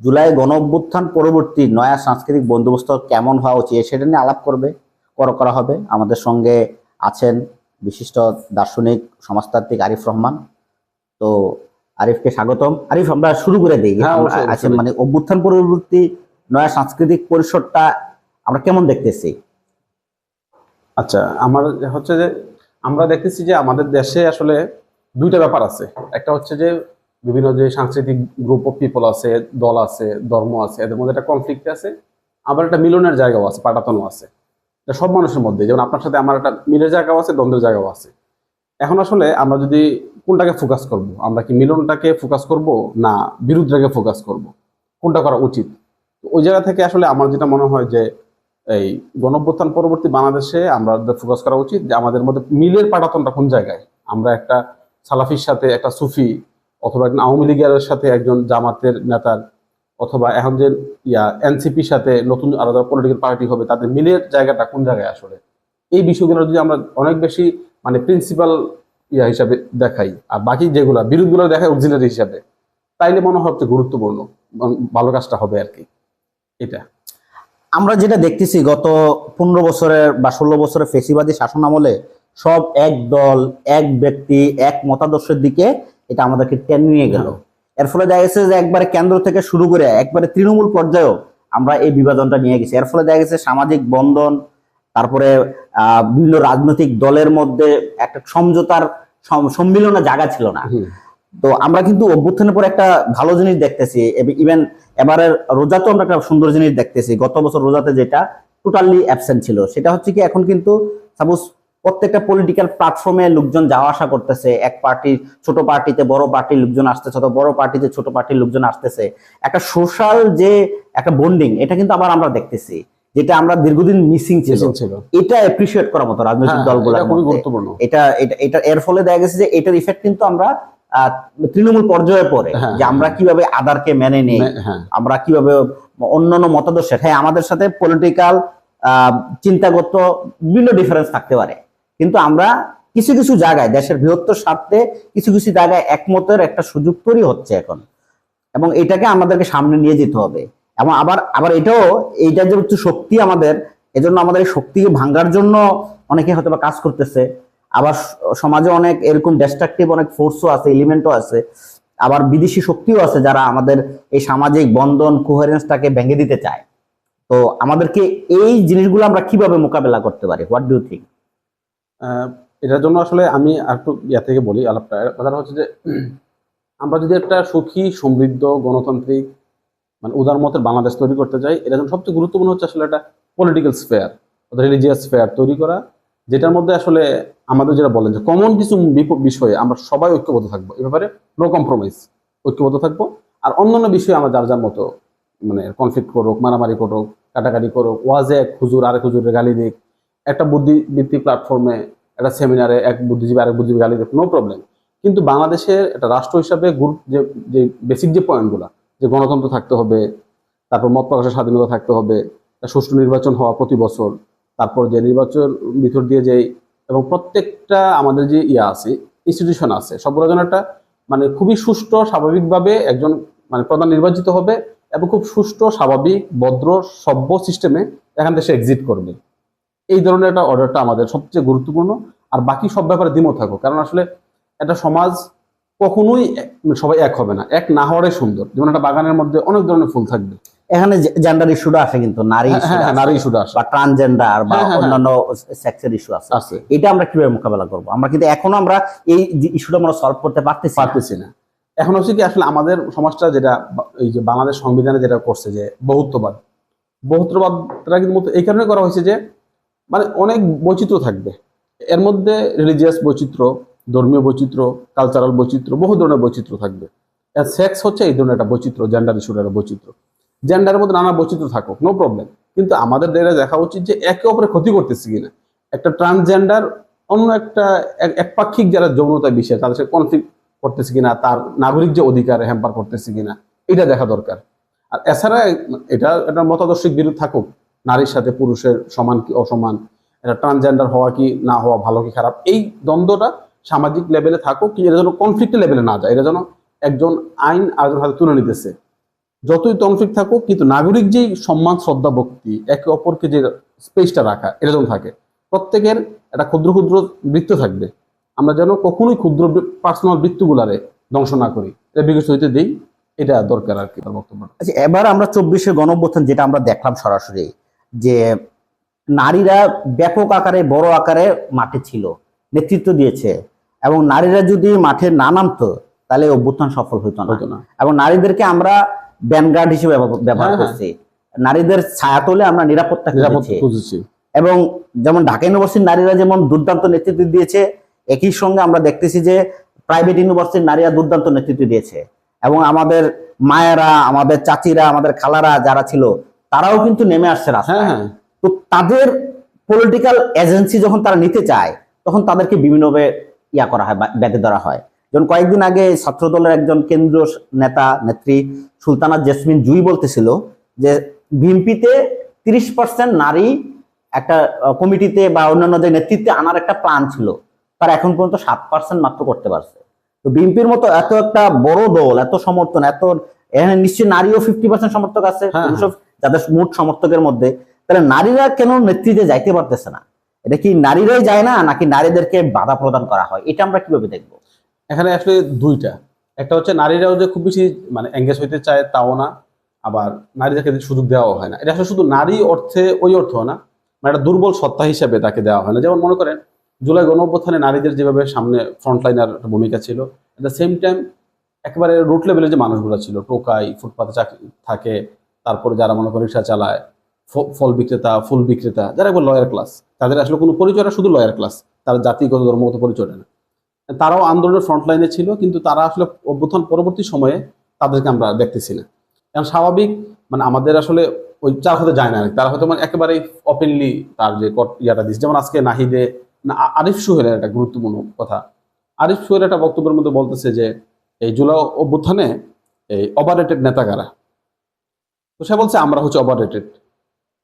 জুলাই গণ অভ্যুত্থান পরবর্তী নয়া সাংস্কৃতিক বন্দোবস্ত কেমন হওয়া উচিত সেটা নিয়ে আলাপ করবে করা করা হবে। আমাদের সঙ্গে আছেন বিশিষ্ট দার্শনিক সমাজতাত্ত্বিক আরিফ রহমান। তো আরিফকে স্বাগতম। আরিফ আমরা শুরু করে দিই। হ্যাঁ, অবশ্যই। মানে অভ্যুত্থান পরবর্তী নয়া সাংস্কৃতিক পরিসরটা আমরা কেমন দেখতেছি? আচ্ছা আমার হচ্ছে যে আমরা দেখতেছি যে আমাদের দেশে আসলে দুইটা ব্যাপার আছে। একটা হচ্ছে যে বিভিন্ন যে সাংস্কৃতিক গ্রুপ অফ পিপল আছে, দল আছে, ধর্ম আছে, এদের মধ্যে একটা কনফ্লিক্ট আছে, আবার একটা মিলনের জায়গাও আছে, পাটাতনও আছে। এটা সব মানুষের মধ্যে, যেমন আপনার সাথে আমার একটা মিলের জায়গাও আছে, দ্বন্দ্বের জায়গাও আছে। এখন আসলে আমরা যদি কোনটাকে ফোকাস করব, আমরা কি মিলনটাকে ফোকাস করব, না বিরুদ্ধটাকে ফোকাস করব? কোনটা করা উচিত? ওই জায়গা থেকে আসলে আমার যেটা মনে হয় যে, এই গণঅভ্যুত্থান পরবর্তী বাংলাদেশে আমরা ফোকাস করা উচিত, যে আমাদের মধ্যে মিলের পাটাতনটা কোন জায়গায়? আমরা একটা সালাফির সাথে একটা সুফি অথবা একজন আওয়ামী লীগের সাথে একজন জামাতের নেতার অথবা এখন যে, ইয়া, এনসিপির সাথে নতুন আলাদা পলিটিক্যাল পার্টি হবে, তাদের মিলের জায়গাটা কোন জায়গায় আসলে? এই বিষয়গুলো যদি আমরা অনেক বেশি মানে প্রিন্সিপাল ইয়া হিসাবে দেখাই, আর বাকি যেগুলা, বিরোধগুলো দেখায় অক্সিলারি হিসাবে, তাইলে মনে হয় গুরুত্বপূর্ণ ভালো কাজটা হবে আর কি। এটা। আমরা যেটা দেখতেছি, গত পনেরো বছরের বা ষোলো বছরের ফেসিবাদী শাসন আমলে সব এক দল, এক ব্যক্তি, এক মতাদর্শের দিকে এটা আমাদেরকে টেনে নিয়ে গেল। এর ফলে দেখা গেছে যে একবারে কেন্দ্র থেকে শুরু করে একবারে তৃণমূল পর্যায়েও আমরা এই বিভাজনটা নিয়ে গেছি। এর ফলে দেখা গেছে সামাজিক বন্ধন তারপরে বিভিন্ন রাজনৈতিক দলের মধ্যে একটা সমঝোতার সম- সম্মিলনের জায়গা ছিল না। তো আমরা কিন্তু অভ্যুত্থানের পর একটা ভালো জিনিস দেখতেছি। ইভেন এবারের রোজাতেও আমরা একটা সুন্দর জিনিস দেখতেছি। গত বছর রোজাতে যেটা টোটালি অ্যাবসেন্ট ছিল সেটা হচ্ছে কি এখন কিন্তু সাপোজ প্রত্যেকটা পলিটিক্যাল প্ল্যাটফর্মে লোকজন যাওয়া আসা করতেছে। এক পার্টি ছোট পার্টিতে বড় পার্টির লোকজন আসতেছে অথবা বড় পার্টিতে ছোট পার্টির লোকজন আসতেছে। একটা সোশ্যাল যে একটা বন্ডিং এটা কিন্তু আবার আমরা দেখতেছি যেটা আমরা দীর্ঘদিন মিসিং ছিল। এটা অ্যাপ্রিসিয়েট করার মতো রাজনৈতিক হ্যাঁ, দলগুলোর এটা খুবই গুরুত্বপূর্ণ। এটা এটা এর ফলে দেখা গেছে যে এটার ইফেক্ট কিন্তু আমরা আহ, তৃণমূল পর্যায়ে পড়ে হ্যাঁ, যে আমরা হ্যাঁ। কীভাবে আদারকে মেনে নেই আমরা কীভাবে অন্যান্য মতাদর্শের হ্যাঁ আমাদের সাথে পলিটিক্যাল চিন্তাগত বিভিন্ন ডিফারেন্স থাকতে পারে। কিন্তু আমরা কিছু কিছু জায়গায়, দেশের বৃহত্তর স্বার্থে কিছু কিছু জায়গায় একমতের একটা সুযোগ তৈরি হচ্ছে এখন। এবং এটাকে আমাদেরকে সামনে নিয়ে যেতে হবে। এবং আবার আবার এটাও এইটা যে হচ্ছে শক্তি আমাদের, এজন্য আমাদের এই শক্তিকে ভাঙ্গার জন্য অনেকে হয়তো বা কাজ করতেছে। আবার সমাজে অনেক এরকম ডিস্ট্রাকটিভ অনেক ফোর্সও আছে এলিমেন্টও আছে। আবার বিদেশি শক্তিও আছে যারা আমাদের এই সামাজিক বন্ধন কোহারেন্সটাকে ভেঙে দিতে চায়। তো আমাদেরকে এই জিনিসগুলো আমরা কীভাবে মোকাবেলা করতে পারি? হোয়াট ডু থিঙ্ক এটার জন্য আসলে আমি একটু ইয়া থেকে বলি আলাপটা। কথাটা হচ্ছে যে, আমরা যদি একটা সুখী, সমৃদ্ধ, গণতান্ত্রিক মানে উদার মতের বাংলাদেশ তৈরি করতে চাই এটা জন্য সবচেয়ে গুরুত্বপূর্ণ হচ্ছে আসলে একটা পলিটিক্যাল স্পেয়ার অর্থাৎ রিলিজিয়াস স্পেয়ার তৈরি করা, যেটার মধ্যে আসলে আমাদের যেটা বলেন যে কমন কিছু বিষয়ে আমরা সবাই ঐক্যবদ্ধ থাকব। এ ব্যাপারে নো কম্প্রোমাইজ ঐক্যবদ্ধ থাকব। আর অন্যান্য বিষয়ে আমরা যার যার মতো মানে কনফ্লিক্ট করুক, মারামারি করুক, কাটাকাটি করুক ওয়াজে এক হুজুর, আরেক হুজুরের গালি দিক একটা বুদ্ধিবৃত্তিক প্ল্যাটফর্মে একটা সেমিনারে এক বুদ্ধিজীবী আরেক বুদ্ধিজীবী গালি দিক নো প্রবলেম কিন্তু বাংলাদেশের একটা রাষ্ট্র হিসাবে গুরু, যে যে বেসিক যে পয়েন্টগুলো যে গণতন্ত্র থাকতে হবে, তারপর মত প্রকাশের স্বাধীনতা থাকতে হবে সুষ্ঠু নির্বাচন হওয়া প্রতি বছর, তারপর যে নির্বাচন ভিতর দিয়ে যে এবং প্রত্যেকটা আমাদের যে ইয়ে আছে ইনস্টিটিউশন আছে, সবগুলো যেন একটা মানে খুবই সুষ্ঠু, স্বাভাবিকভাবে একজন মানে প্রধান নির্বাচিত হবে এবং খুব সুষ্ঠু, স্বাভাবিক, ভদ্র, সভ্য সিস্টেমে এখান থেকে সে এক্সিট করবে। এই ধরনের একটা অর্ডারটা আমাদের সবচেয়ে গুরুত্বপূর্ণ। আর বাকি সব ব্যাপারে দ্বিমত থাকুক। কারণ আসলে একটা সমাজ কখনোই সবাই এক হবে না। এক না হওয়াটাই সুন্দর। যেমন একটা বাগানের মধ্যে অনেক ধরনের ফুল থাকবে। এখানে জেন্ডার ইস্যুটা আছে কিন্তু নারী হ্যাঁ, হ্যাঁ, আছে, নারী ইস্যুটা আসে বা ট্রান্সজেন্ডার বা হ্যাঁ, হ্যাঁ, অন্যান্য সেক্সের ইস্যু আছে। আছে। এটা আমরা কীভাবে মোকাবেলা করব? আমরা কিন্তু এখনও আমরা এই ইস্যুটা আমরা সলভ করতে পারতেছি পারতেছি না। এখন হচ্ছে কি আসলে আমাদের সমাজটা যেটা এই যে বাংলাদেশ সংবিধানে যেটা করছে যে বহুত্ববাদ। বহুত্ববাদটা কিন্তু এই কারণে করা হয়েছে যে মানে অনেক বৈচিত্র্য থাকবে। এর মধ্যে রিলিজিয়াস বৈচিত্র্য, ধর্মীয় বৈচিত্র্য কালচারাল বৈচিত্র্য, বহু ধরনের বৈচিত্র্য থাকবে। সেক্স হচ্ছে এই ধরনের একটা বৈচিত্র্য জেন্ডার ইস্যুর একটা বৈচিত্র্য। জেন্ডারের মধ্যে নানা বৈচিত্র্য থাকুক নো প্রবলেম কিন্তু আমাদের এটা দেখা উচিত যে একে অপরে ক্ষতি করতেছে কিনা। একটা ট্রান্সজেন্ডার অন্য একটা একপাক্ষিক যারা যৌনতায় বিষয়, তাদের সাথে কনফ্লিক্ট করতেছে কিনা, তার নাগরিক যে অধিকার হ্যাম্পার করতেছে কিনা, এটা দেখা দরকার। আর এছাড়া এটা একটা মতাদর্শিক বিরোধ থাকুক। নারীর সাথে পুরুষের সমান কি অসমান, এটা ট্রান্সজেন্ডার হওয়া কি না হওয়া ভালো কি খারাপ, এই দ্বন্দ্বটা সামাজিক লেভেলে থাকুক কি এটা যেন কনফ্লিক্টের লেভেলে না যায়, এটা যেন একজন আইন আরেকজন হাতে তুলে নিতেছে। যতই তনফিক থাকুক, কিন্তু নাগরিক যেই সম্মান, শ্রদ্ধা, ভক্তি, একে অপরকে যে স্পেসটা রাখা, এটা যেন থাকে। প্রত্যেকের একটা ক্ষুদ্র ক্ষুদ্র বৃত্ত থাকবে। আমরা যেন কখনোই ক্ষুদ্র পার্সোনাল বৃত্তগুলারে ধ্বংস না করি। এটা বিকশিত হইতে দিই, এটা দরকার আর কি। তার বক্তব্য আচ্ছা এবার আমরা চব্বিশে গণঅভ্যুত্থান যেটা আমরা দেখলাম সরাসরি যে নারীরা ব্যাপক আকারে বড় আকারে মাঠে ছিল নেতৃত্ব দিয়েছে। এবং নারীরা যদি মাঠে না নামতো তাহলে অভ্যুত্থান সফল হতো না। এবং নারীদেরকে আমরা ব্যানগার্ড হিসেবে ব্যবহার হ্যাঁ, হ্যাঁ। করছি। নারীদের ছায়াতলে আমরা নিরাপত্তা এবং যেমন ঢাকা ইউনিভার্সিটির নারীরা যেমন দুর্দান্ত নেতৃত্ব দিয়েছে একই সঙ্গে আমরা দেখতেছি যে প্রাইভেট ইউনিভার্সিটির নারীরা দুর্দান্ত নেতৃত্ব দিয়েছে। এবং আমাদের মায়েরা আমাদের চাচিরা আমাদের খালারা যারা ছিল তারাও কিন্তু নেমে আসছে হ্যাঁ রাস্তায়। হ্যাঁ তো তাদের পলিটিক্যাল এজেন্সি যখন তারা নিতে চায় তখন তাদেরকে বিভিন্নভাবে ইয়া করা হয় বা বেঁধে ধরা হয়। যেমন কয়েকদিন আগে ছাত্র দলের একজন কেন্দ্রীয় নেতা নেত্রী সুলতানা জেসমিন জুই বলতেছিল যে বিএনপিতে তিরিশ পার্সেন্ট নারী একটা কমিটিতে বা অন্যান্য যে নেতৃত্বে আনার একটা প্ল্যান ছিল। তারা এখন পর্যন্ত সাত পার্সেন্ট মাত্র করতে পারছে। তো বিএনপির মতো এত একটা বড় দল এত সমর্থন এত এখানে নিশ্চয়ই নারীও ফিফটি পার্সেন্ট সমর্থক আছে হ্যাঁ, যাদের মোট সমর্থকের মধ্যে, তাহলে নারীরা কেন নেতৃত্বে যাইতে পারতেছে না? এটা কি নারীরাই যায় না, নাকি নারীদেরকে বাধা প্রদান করা হয়? এটা আমরা কীভাবে দেখব? এখানে আসলে দুইটা। একটা হচ্ছে নারীরাও যে খুব বেশি মানে এঙ্গেজ হইতে চায় তাও না, আবার নারীদেরকে সুযোগ দেওয়া হয় না। এটা আসলে শুধু নারী অর্থে, ওই অর্থ না মানে একটা দুর্বল সত্তা হিসেবে তাকে দেওয়া হয় না। যেমন মনে করেন, জুলাই গণঅভ্যুত্থানে নারীদের যেভাবে সামনে ফ্রন্টলাইনার ভূমিকা ছিল এট দ্য সেম টাইম একেবারে রুট লেভেলে যে মানুষগুলো ছিল, টোকাই, ফুটপাতে চাকরি থাকে তারপরে যারা মনে করে রিক্সা চালায় ফল বিক্রেতা, ফুল বিক্রেতা, যারা একবার লয়ার ক্লাস তাদের আসলে কোনো পরিচয়টা শুধু লয়ার ক্লাস তার জাতিগত ধর্মগত পরিচয়টা না। তারাও আন্দোলনের ফ্রন্ট লাইনে ছিল, কিন্তু তারা আসলে অভ্যুত্থান পরবর্তী সময়ে তাদেরকে আমরা দেখতেছি না। কারণ স্বাভাবিক মানে আমাদের আসলে ওই চার হতে যায় না তারা হয়তো মানে একেবারেই ওপেনলি তার যে ইয়াটা দিচ্ছে যেমন আজকে নাহিদে, না আরিফ সোহেলের একটা গুরুত্বপূর্ণ কথা। আরিফ সোহেল একটা বক্তব্যের মধ্যে বলতেছে যে, এই জুলাই অভ্যুত্থানে এই ওভাররেটেড নেতা কারা? তো সে বলছে আমরা হচ্ছে ওভাররেটেড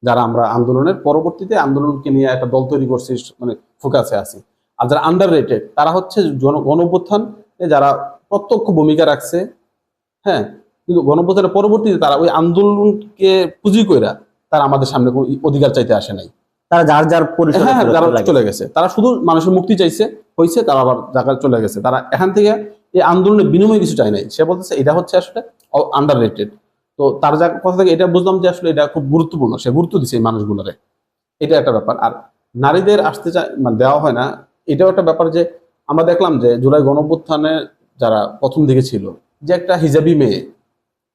যারা আমরা আন্দোলনের পরবর্তীতে আন্দোলনকে নিয়ে একটা দল তৈরি করছি মানে ফোকাসে আছি। আর যারা আন্ডার রেটেড তারা হচ্ছে জন গণঅভ্যুত্থান যারা প্রত্যক্ষ ভূমিকা রাখছে হ্যাঁ? কিন্তু গণঅভ্যুত্থানের পরবর্তীতে তারা ওই আন্দোলনকে পুঁজি কইরা তারা আমাদের সামনে কোনো অধিকার চাইতে আসে নাই। তারা যার যার পরিচয় হ্যাঁ তারা চলে গেছে। তারা শুধু মানুষের মুক্তি চাইছে হয়েছে তারা আবার জায়গায় চলে গেছে। তারা এখান থেকে এই আন্দোলনের বিনিময়ে কিছু চায় নাই। সে বলতেছে এটা হচ্ছে আসলে আন্ডার রেটেড তো তার যা কথা থেকে এটা বুঝলাম যে আসলে এটা খুব গুরুত্বপূর্ণ, সে গুরুত্ব দিছে এই মানুষগুলোরে। এটা একটা ব্যাপার। আর নারীদের আসতে চায় মানে দেওয়া হয় না, এটাও একটা ব্যাপার যে আমরা দেখলাম যে জুলাই গণঅভ্যুত্থানে যারা প্রথম দিকে ছিল, যে একটা হিজাবি মেয়ে,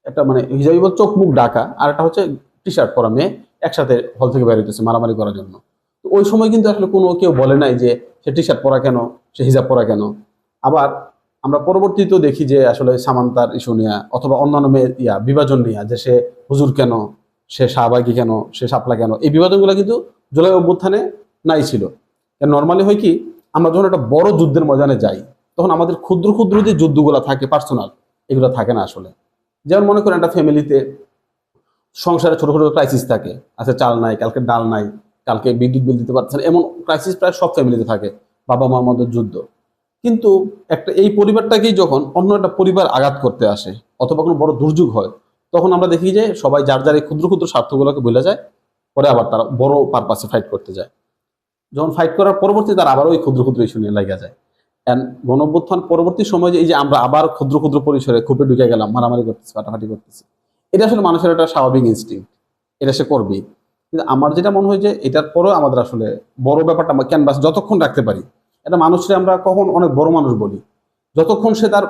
একটা মানে হিজাবি বল চোখ মুখ ডাকা আর একটা হচ্ছে টি শার্ট পরা মেয়ে একসাথে হল থেকে বের হইতেছে মারামারি করার জন্য। তো ওই সময় কিন্তু আসলে কোনো কেউ বলে নাই যে সে টি শার্ট পরা কেন, সে হিজাব পরা কেন। আবার আমরা পরবর্তীতেও দেখি যে আসলে সামান্তার ইস্যু নেয়া অথবা অন্যান্য মেয়ে ইয়া বিভাজন নেয়া যে সে হুজুর কেন, সে শাহবাগী কেন, সে সাপলা কেন, এই বিভাজনগুলো কিন্তু জুলাই অভ্যুত্থানে নাই ছিল। নর্মালি হয় কি, আমরা যখন একটা বড় যুদ্ধের ময়দানে যাই, তখন আমাদের ক্ষুদ্র ক্ষুদ্র যে যুদ্ধগুলো থাকে পার্সোনাল এগুলো থাকে না আসলে। যেমন মনে করেন একটা ফ্যামিলিতে সংসারে ছোটো ছোটো ক্রাইসিস থাকে আচ্ছা চাল নাই, কালকে ডাল নাই, কালকে বিদ্যুৎ বিল দিতে পারছেন এমন ক্রাইসিস প্রায় সব ফ্যামিলিতে থাকে বাবা মার মধ্যে যুদ্ধ। কিন্তু একটা, এই পরিবারটাকেই যখন অন্য একটা পরিবার আঘাত করতে আসে অথবা কোনো বড় দুর্যোগ হয়, তখন আমরা দেখি যে সবাই যার যার এই ক্ষুদ্র ক্ষুদ্র স্বার্থগুলোকে ভুলে যায়, পরে আবার তারা বড় পারপাসে ফাইট করতে যায়। যখন ফাইট করার পরবর্তী তারা আবার ওই ক্ষুদ্র ক্ষুদ্র ইস্যু নিয়ে লাগা যায়। অ্যান্ড গণঅভ্যুত্থান পরবর্তী সময় যে, এই যে আমরা আবার ক্ষুদ্র ক্ষুদ্র পরিসরে খুপে ঢুকে গেলাম, মারামারি করতেছি ফাটাফাটি করতেছি, এটা আসলে মানুষের একটা স্বাভাবিক ইনস্টিং এটা সে করবেই। কিন্তু আমার যেটা মনে হয় যে, এটার পরেও আমাদের আসলে বড় ব্যাপারটা আমরা ক্যানভাস যতক্ষণ রাখতে পারি এটা মানুষের আমরা কখন অনেক বড় মানুষ বলি। যতক্ষণ সে তার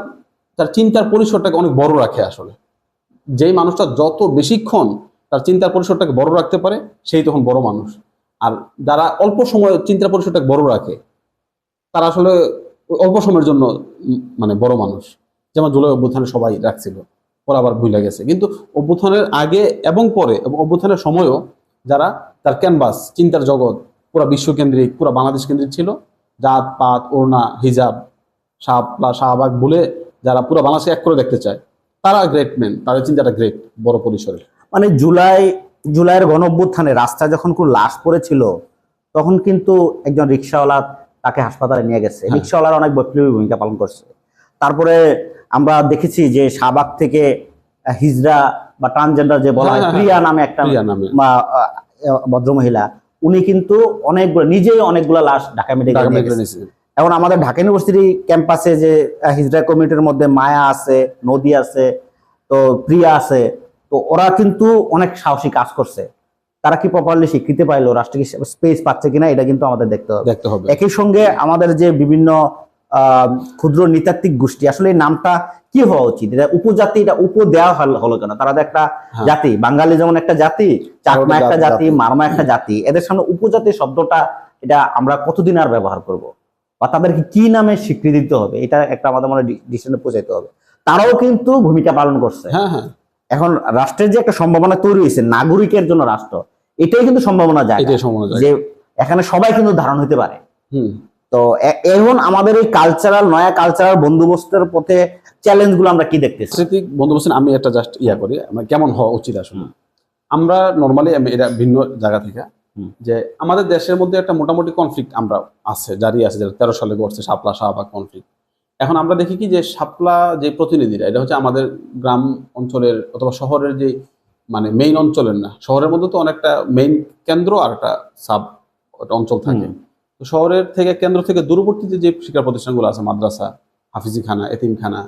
তার চিন্তার পরিসরটাকে অনেক বড় রাখে আসলে। যেই মানুষটা যত বেশিক্ষণ তার চিন্তার পরিসরটাকে বড় রাখতে পারে, সেই তখন বড় মানুষ। আর যারা অল্প সময় চিন্তার পরিসরটাকে বড় রাখে, তারা আসলে অল্প সময়ের জন্য মানে বড় মানুষ। যেমন জুলাই অভ্যুত্থানে সবাই রাখছিল পরে আবার ভুলে গেছে। কিন্তু অভ্যুত্থানের আগে এবং পরে, এবং অভ্যুত্থানের সময়ও যারা তার ক্যানভাস চিন্তার জগৎ, পুরো বিশ্বকেন্দ্রিক পুরো বাংলাদেশ কেন্দ্রিক ছিল জাত পাত ওড়না হিজাব শাহ শাহবাগ বলে যারা পুরো বাংলাদেশকে এক করে দেখতে চায় তারা গ্রেট ম্যান তাদের চিন্তাটা গ্রেট বড় পরিসরে। মানে জুলাই জুলাইয়ের গণ অভ্যুত্থানে রাস্তায় যখন কোনো লাশ পড়েছিল তখন কিন্তু একজন রিক্সাওয়ালা তাকে হাসপাতালে নিয়ে গেছে। হ্যাঁ। রিক্সাওয়ালার অনেক বৈপ্লবী ভূমিকা পালন করছে। তারপরে আমরা দেখেছি যে শাহবাগ থেকে হিজরা বা ট্রান্সজেন্ডার যে বলা হয় হ্যাঁ, হ্যাঁ, প্রিয়া নামে একটা ভদ্রমহিলা উনি কিন্তু অনেকগুলো নিজেই অনেকগুলো লাশ ঢাকা মেডিকেল। এখন আমাদের ঢাকা ইউনিভার্সিটি ক্যাম্পাসে যে হিজরা কমিউনিটির কমিটির মধ্যে মায়া আছে নদী আছে তো প্রিয়া আছে তো ওরা কিন্তু অনেক সাহসী কাজ করছে। তারা কি প্রপারলি স্বীকৃতি পাইলো? রাষ্ট্র স্পেস পাচ্ছে কিনা এটা কিন্তু আমাদের দেখতে হবে। দেখতে হবে। একই সঙ্গে আমাদের যে বিভিন্ন ক্ষুদ্র নৃতাত্ত্বিক গোষ্ঠী। আসলে নামটা কি হওয়া উচিত? এটা উপজাতি এটা উপ দেওয়া হলো কেন? তারা একটা হ্যাঁ। জাতি। বাঙালি যেমন একটা জাতি চাকমা একটা জাতি। মারমা একটা জাতি। এদের সামনে উপজাতি শব্দটা এটা আমরা কতদিন আর ব্যবহার করব? বা তাদেরকে কি নামে স্বীকৃতি দিতে হবে? এটা একটা আমাদের মনে ডিসিশনে পৌঁছাইতে হবে। তারাও কিন্তু ভূমিকা পালন করছে। হ্যাঁ হ্যাঁ। এখন রাষ্ট্রের যে একটা সম্ভাবনা তৈরি হয়েছে নাগরিকের জন্য রাষ্ট্র এটাই কিন্তু সম্ভাবনা যায় এটাই সম্ভাবনা যায় যে এখানে সবাই কিন্তু ধারণ হতে পারে। হুম। তো এখন আমাদের এই কালচারাল নয়া কালচারাল বন্দোবস্তের পথে চ্যালেঞ্জগুলো আমরা কি দেখতেছি? সাংস্কৃতিক বন্দোবস্ত আমি একটা জাস্ট ইয়া করি কেমন হওয়া উচিত আসলে? আমরা নর্মালি এটা ভিন্ন জায়গা থেকে যে আমাদের দেশের মধ্যে একটা মোটামুটি কনফ্লিক্ট আমরা আছে জারি আছে যেটা তেরো সালে ঘটছে শাপলা শাহবাগ কনফ্লিক্ট এখন আমরা দেখি কি যে শাপলা যে প্রতিনিধিরা এটা হচ্ছে আমাদের গ্রাম অঞ্চলের অথবা শহরের যে মানে মেইন অঞ্চলের না শহরের মধ্যে তো অনেকটা মেইন কেন্দ্র আর একটা সাব অঞ্চল থাকে। তো শহরের থেকে কেন্দ্র থেকে দূরবর্তীতে যে শিক্ষা প্রতিষ্ঠানগুলো আছে, মাদ্রাসা, হাফিজিখানা, এতিমখানা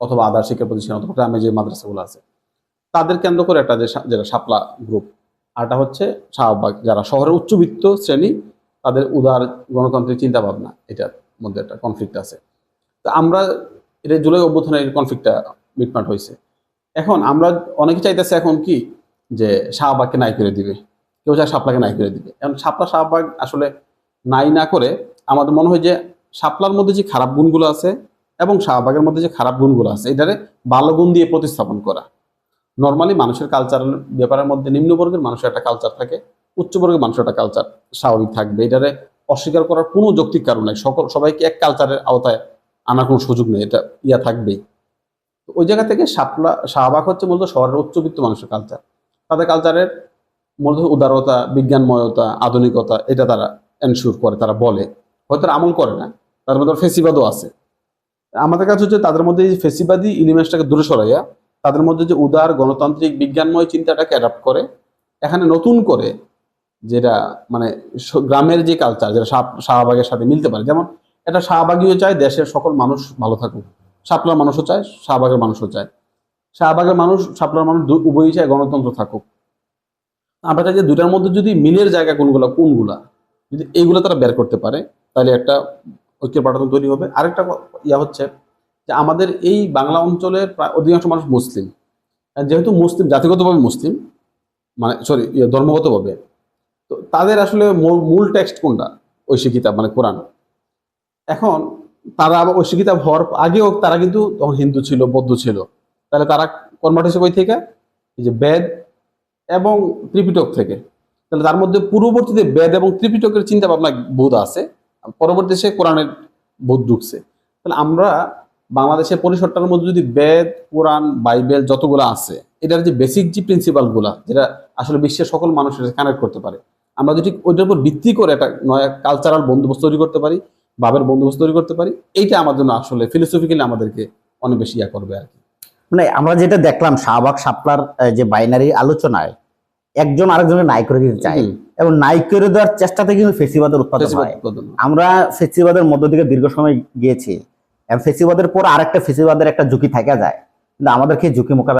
অথবা আদার শিক্ষা প্রতিষ্ঠান অথবা গ্রামে যে মাদ্রাসাগুলো আছে, তাদের কেন্দ্র করে একটা যে যেটা শাপলা গ্রুপ আরটা হচ্ছে শাহবাগ, যারা শহরের উচ্চবিত্ত শ্রেণি, তাদের উদার গণতান্ত্রিক চিন্তা ভাবনা এটার মধ্যে একটা কনফ্লিক্ট আছে। তো আমরা এটা জুলাই অভ্যুত্থানের কনফ্লিক্টটা মিটমাট হয়েছে। এখন আমরা অনেকে চাইতেছে এখন কি? যে শাহবাগকে নাই করে দিবে। কেউ চায় শাপলাকে নাই করে দিবে। এখন শাপলা, শাহবাগ আসলে নাই না করে আমাদের মনে হয় যে শাপলার মধ্যে যে খারাপ গুণগুলো আছে এবং শাহবাগের মধ্যে যে খারাপ গুণগুলো আছে, এটারে ভালো গুণ দিয়ে প্রতিস্থাপন করা। নর্মালি মানুষের কালচারাল ব্যাপারের মধ্যে নিম্নবর্গের মানুষের একটা কালচার থাকে, উচ্চবর্গের মানুষের একটা কালচার স্বাভাবিক থাকবে। এটারে অস্বীকার করার কোনো যৌক্তিক কারণ নেই। সকল, সবাইকে এক কালচারের আওতায় আনার কোনো সুযোগ নেই, এটা ইয়া থাকবেই। ওই জায়গা থেকে শাপলা, শাহবাগ হচ্ছে মূলত শহরের উচ্চবিত্ত মানুষের কালচার তাদের কালচারের মূলত উদারতা, বিজ্ঞানময়তা, আধুনিকতা, এটা তারা এনশিওর করে, তারা বলে। হয়তো আমল করে না তাদের মধ্যে ফেসিবাদও আছে। আমাদের কাছে হচ্ছে তাদের মধ্যে এই ফেসিবাদী ইলিমেন্টসটাকে দূরে সরাইয়া, তাদের মধ্যে যে উদার গণতান্ত্রিক বিজ্ঞানময় চিন্তাটাকে অ্যাডাপ্ট করে, এখানে নতুন করে যেটা মানে গ্রামের যে কালচার যেটা শাহ- শাহবাগের সাথে মিলতে পারে। যেমন এটা শাহবাগীও চায়, দেশের সকল মানুষ ভালো থাকুক। শাপলার মানুষও চায়, শাহবাগের মানুষও চায়। শাহবাগের মানুষ, শাপলার মানুষ উভয়ই চায় গণতন্ত্র থাকুক। আমরা চাই যে দুটার মধ্যে যদি মিলের জায়গা কোনগুলা কোনগুলা? যদি এইগুলো তারা বের করতে পারে, তাহলে একটা ঐক্যের পাঠাতন তৈরি হবে। আরেকটা ইয়া হচ্ছে যে আমাদের এই বাংলা অঞ্চলের প্রায় অধিকাংশ মানুষ মুসলিম। যেহেতু মুসলিম, জাতিগতভাবে মুসলিম মানে সরি ধর্মগতভাবে, তো তাদের আসলে মূল- টেক্সট কোনটা? ঐশী কিতাব মানে কোরআন। এখন তারা আবার ঐশী কিতাব হওয়ার আগেও তারা কিন্তু তখন হিন্দু ছিল, বৌদ্ধ ছিল। তাহলে তারা কনভার্ট কই থেকে? এই যে বেদ এবং ত্রিপিটক থেকে। তাহলে তার মধ্যে পূর্ববর্তীতে বেদ এবং ত্রিপিটকের চিন্তা ভাবনা বোধ আছে পরবর্তী সে কোরআনের বোধ ঢুকছে। তাহলে আমরা বাংলাদেশের পরিসরটার মধ্যে যদি বেদ, কোরআন, বাইবেল যতগুলো আছে, এটার যে বেসিক যে প্রিন্সিপালগুলা যেটা আসলে বিশ্বের সকল মানুষের কানেক্ট করতে পারে, আমরা যদি ওইটার উপর ভিত্তি করে একটা নয়া কালচারাল বন্দোবস্ত তৈরি করতে পারি, ভাবের বন্দোবস্ত তৈরি করতে পারি, এইটা আমার জন্য আসলে ফিলোসফিক্যালি আমাদেরকে অনেক বেশি ইয়া করবে আর কি। মানে আমরা যেটা দেখলাম শাহবাগ সাপলার যে বাইনারি আলোচনায় একজন আরেকজনের নাই করে দিতে চায়। এবং নাই করে দেওয়ার চেষ্টাতে কিন্তু ফেসিবাদের উৎপাদন হয়। আমরা ফেসিবাদের মধ্য থেকে দীর্ঘ সময় গিয়েছি। এবং ফেসিবাদের পর আরেকটা ফেসিবাদের একটা ঝুঁকি থাকা যায়। কিন্তু আমাদেরকে ঝুঁকি মোকাবেলা